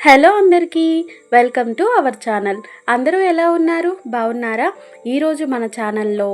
Hello అందరికీ welcome to our channel. అందరూ ఎలా ఉన్నారు? బాగున్నారా? ఈరోజు మన ఛానల్లో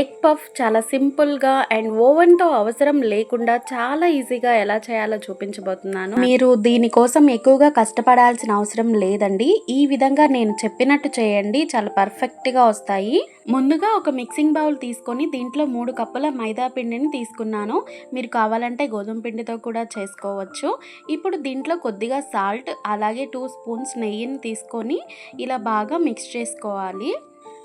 ఎగ్ పఫ్ చాలా సింపుల్గా అండ్ ఓవెన్తో అవసరం లేకుండా చాలా ఈజీగా ఎలా చేయాలో చూపించబోతున్నాను. మీరు దీనికోసం ఎక్కువగా కష్టపడాల్సిన అవసరం లేదండి. ఈ విధంగా నేను చెప్పినట్టు చేయండి. చాలా పర్ఫెక్ట్గా వస్తాయి. ముందుగా ఒక మిక్సింగ్ బౌల్ తీసుకొని దీంట్లో మూడు కప్పుల మైదా పిండిని తీసుకున్నాను. మీరు కావాలంటే గోధుమ పిండితో కూడా చేసుకోవచ్చు. ఇప్పుడు దీంట్లో కొద్దిగా సాల్ట్ అలా అలాగే టూ స్పూన్స్ నెయ్యిని తీసుకొని ఇలా బాగా మిక్స్ చేసుకోవాలి.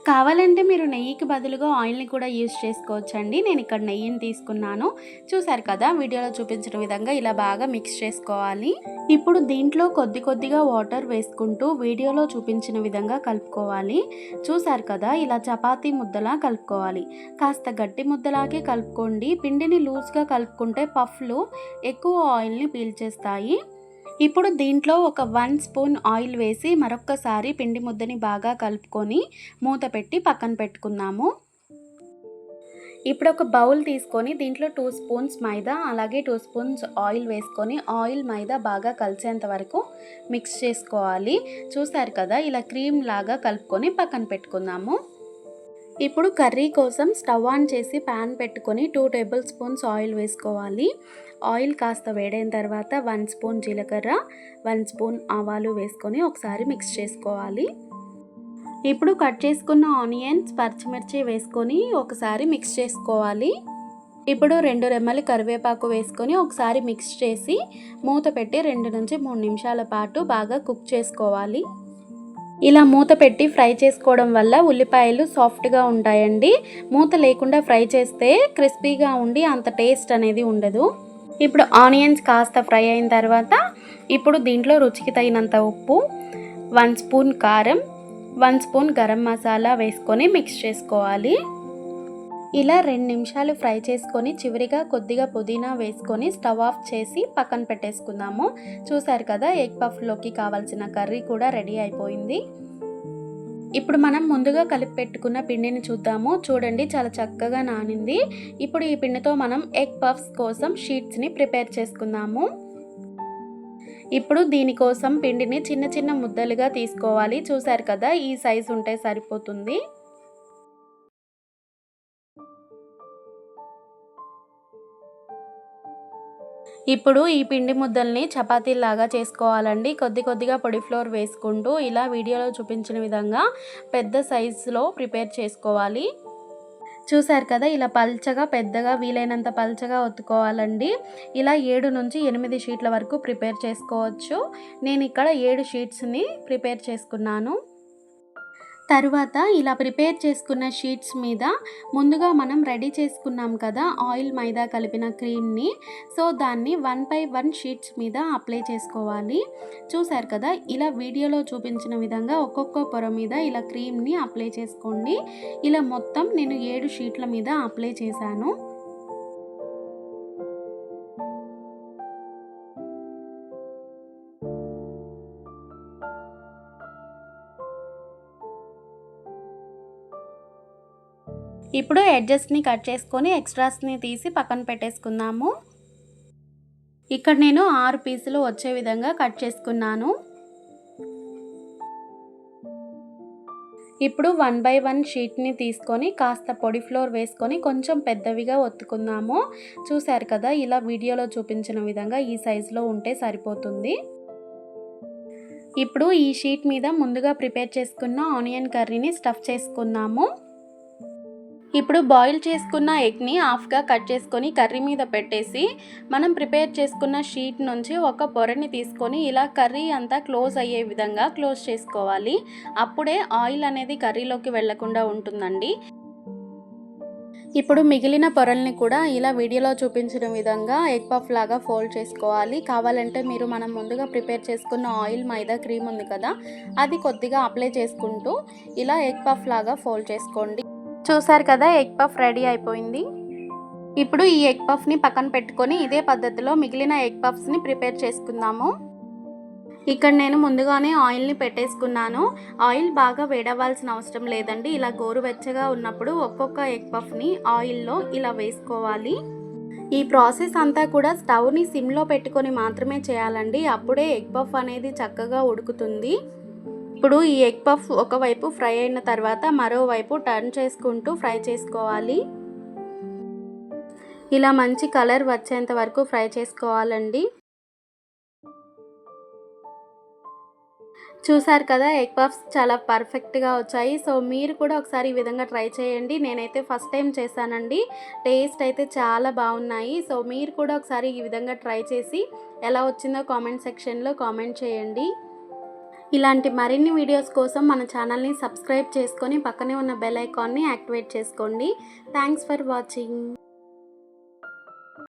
కావాలంటే మీరు నెయ్యికి బదులుగా ఆయిల్ని కూడా యూజ్ చేసుకోవచ్చండి. నేను ఇక్కడ నెయ్యిని తీసుకున్నాను. చూసారు కదా వీడియోలో చూపించిన విధంగా ఇలా బాగా మిక్స్ చేసుకోవాలి. ఇప్పుడు దీంట్లో కొద్ది కొద్దిగా వాటర్ వేసుకుంటూ వీడియోలో చూపించిన విధంగా కలుపుకోవాలి. చూసారు కదా ఇలా చపాతీ ముద్దలా కలుపుకోవాలి. కాస్త గట్టి ముద్దలాగే కలుపుకోండి. పిండిని లూజ్గా కలుపుకుంటే పఫ్లు ఎక్కువ ఆయిల్ని పీల్చేస్తాయి. ఇప్పుడు దీంట్లో ఒక వన్ స్పూన్ ఆయిల్ వేసి మరొక్కసారి పిండి ముద్దని బాగా కలుపుకొని మూత పెట్టి పక్కన పెట్టుకుందాము. ఇప్పుడు ఒక బౌల్ తీసుకొని దీంట్లో టూ స్పూన్స్ మైదా అలాగే టూ స్పూన్స్ ఆయిల్ వేసుకొని ఆయిల్ మైదా బాగా కలిసేంత వరకు మిక్స్ చేసుకోవాలి. చూసారు కదా ఇలా క్రీమ్ లాగా కలుపుకొని పక్కన పెట్టుకుందాము. ఇప్పుడు కర్రీ కోసం స్టవ్ ఆన్ చేసి ప్యాన్ పెట్టుకొని టూ టేబుల్ స్పూన్స్ ఆయిల్ వేసుకోవాలి. ఆయిల్ కాస్త వేడైన తర్వాత వన్ స్పూన్ జీలకర్ర వన్ స్పూన్ ఆవాలు వేసుకొని ఒకసారి మిక్స్ చేసుకోవాలి. ఇప్పుడు కట్ చేసుకున్న ఆనియన్స్ పచ్చిమిర్చి వేసుకొని ఒకసారి మిక్స్ చేసుకోవాలి. ఇప్పుడు రెండు రెమ్మలు కరివేపాకు వేసుకొని ఒకసారి మిక్స్ చేసి మూత పెట్టి రెండు నుంచి మూడు నిమిషాల పాటు బాగా కుక్ చేసుకోవాలి. ఇలా మూత పెట్టి ఫ్రై చేసుకోవడం వల్ల ఉల్లిపాయలు సాఫ్ట్గా ఉంటాయండి. మూత లేకుండా ఫ్రై చేస్తే క్రిస్పీగా ఉండి అంత టేస్ట్ అనేది ఉండదు. ఇప్పుడు ఆనియన్స్ కాస్త ఫ్రై అయిన తర్వాత ఇప్పుడు దీంట్లో రుచికి తగినంత ఉప్పు వన్ స్పూన్ కారం వన్ స్పూన్ గరం మసాలా వేసుకొని మిక్స్ చేసుకోవాలి. ఇలా రెండు నిమిషాలు ఫ్రై చేసుకొని చివరిగా కొద్దిగా పుదీనా వేసుకొని స్టవ్ ఆఫ్ చేసి పక్కన పెట్టేసుకుందాము. చూసారు కదా ఎగ్ పఫ్లోకి కావాల్సిన కర్రీ కూడా రెడీ అయిపోయింది. ఇప్పుడు మనం ముందుగా కలిపి పెట్టుకున్న పిండిని చూద్దాము. చూడండి చాలా చక్కగా నానింది. ఇప్పుడు ఈ పిండితో మనం ఎగ్ పఫ్స్ కోసం షీట్స్ని ప్రిపేర్ చేసుకుందాము. ఇప్పుడు దీనికోసం పిండిని చిన్న చిన్న ముద్దలుగా తీసుకోవాలి. చూసారు కదా ఈ సైజు ఉంటే సరిపోతుంది. ఇప్పుడు ఈ పిండి ముద్దల్ని చపాతీలాగా చేసుకోవాలండి. కొద్ది కొద్దిగా పొడి ఫ్లోర్ వేసుకుంటూ ఇలా వీడియోలో చూపించిన విధంగా పెద్ద సైజులో ప్రిపేర్ చేసుకోవాలి. చూసారు కదా ఇలా పల్చగా పెద్దగా వీలైనంత పల్చగా ఒత్తుకోవాలండి. ఇలా ఏడు నుంచి ఎనిమిది షీట్ల వరకు ప్రిపేర్ చేసుకోవచ్చు. నేను ఇక్కడ ఏడు షీట్స్ని ప్రిపేర్ చేసుకున్నాను. తరువాత ఇలా ప్రిపేర్ చేసుకున్న షీట్స్ మీద ముందుగా మనం రెడీ చేసుకున్నాం కదా ఆయిల్ మైదా కలిపిన క్రీమ్ని. సో దాన్ని వన్ బై వన్ షీట్స్ మీద అప్లై చేసుకోవాలి. చూసారు కదా ఇలా వీడియోలో చూపించిన విధంగా ఒక్కొక్క పొర మీద ఇలా క్రీమ్ని అప్లై చేసుకోండి. ఇలా మొత్తం నేను ఏడు షీట్ల మీద అప్లై చేశాను. ఇప్పుడు ఎడ్జస్ట్ని కట్ చేసుకొని ఎక్స్ట్రాస్ని తీసి పక్కన పెట్టేసుకుందాము. ఇక్కడ నేను ఆరు పీసులు వచ్చే విధంగా కట్ చేసుకున్నాను. ఇప్పుడు వన్ బై వన్ షీట్ని తీసుకొని కాస్త పొడి ఫ్లోర్ వేసుకొని కొంచెం పెద్దవిగా ఒత్తుకుందాము. చూశారు కదా ఇలా వీడియోలో చూపించిన విధంగా ఈ సైజులో ఉంటే సరిపోతుంది. ఇప్పుడు ఈ షీట్ మీద ముందుగా ప్రిపేర్ చేసుకున్న ఆనియన్ కర్రీని స్టఫ్ చేసుకుందాము. ఇప్పుడు బాయిల్ చేసుకున్న ఎగ్ని హాఫ్గా కట్ చేసుకొని కర్రీ మీద పెట్టేసి మనం ప్రిపేర్ చేసుకున్న షీట్ నుంచి ఒక పొరని తీసుకొని ఇలా కర్రీ అంతా క్లోజ్ అయ్యే విధంగా క్లోజ్ చేసుకోవాలి. అప్పుడే ఆయిల్ అనేది కర్రీలోకి వెళ్ళకుండా ఉంటుందండి. ఇప్పుడు మిగిలిన పొరల్ని కూడా ఇలా వీడియోలో చూపించిన విధంగా ఎగ్ పఫ్ లాగా ఫోల్డ్ చేసుకోవాలి. కావాలంటే మీరు మనం ముందుగా ప్రిపేర్ చేసుకున్న ఆయిల్ మైదా క్రీమ్ ఉంది కదా అది కొద్దిగా అప్లై చేసుకుంటూ ఇలా ఎగ్ పఫ్ లాగా ఫోల్డ్ చేసుకోండి. చూసారు కదా ఎగ్ పఫ్ రెడీ అయిపోయింది. ఇప్పుడు ఈ ఎగ్ పఫ్ని పక్కన పెట్టుకొని ఇదే పద్ధతిలో మిగిలిన ఎగ్ పఫ్స్ని ప్రిపేర్ చేసుకుందాము. ఇక్కడ నేను ముందుగానే ఆయిల్ని పెట్టేసుకున్నాను. ఆయిల్ బాగా వేడవ్వాల్సిన అవసరం లేదండి. ఇలా గోరువెచ్చగా ఉన్నప్పుడు ఒక్కొక్క ఎగ్ పఫ్ని ఆయిల్లో ఇలా వేసుకోవాలి. ఈ ప్రాసెస్ అంతా కూడా స్టవ్ని సిమ్లో పెట్టుకొని మాత్రమే చేయాలండి. అప్పుడే ఎగ్ పఫ్ అనేది చక్కగా ఉడుకుతుంది. ఇప్పుడు ఈ ఎగ్ పఫ్ ఒకవైపు ఫ్రై అయిన తర్వాత మరోవైపు టర్న్ చేసుకుంటూ ఫ్రై చేసుకోవాలి. ఇలా మంచి కలర్ వచ్చేంత వరకు ఫ్రై చేసుకోవాలండి. చూసారు కదా ఎగ్ పఫ్స్ చాలా పర్ఫెక్ట్గా వచ్చాయి. సో మీరు కూడా ఒకసారి ఈ విధంగా ట్రై చేయండి. నేనైతే ఫస్ట్ టైం చేశానండి. టేస్ట్ అయితే చాలా బాగున్నాయి. సో మీరు కూడా ఒకసారి ఈ విధంగా ట్రై చేసి ఎలా వచ్చిందో కామెంట్ సెక్షన్లో కామెంట్ చేయండి. ఇలాంటి మరిన్ని వీడియోస్ కోసం మన ఛానల్ని సబ్స్క్రైబ్ చేసుకొని పక్కనే ఉన్న బెల్ ఐకాన్ని యాక్టివేట్ చేసుకోండి. Thanks for watching.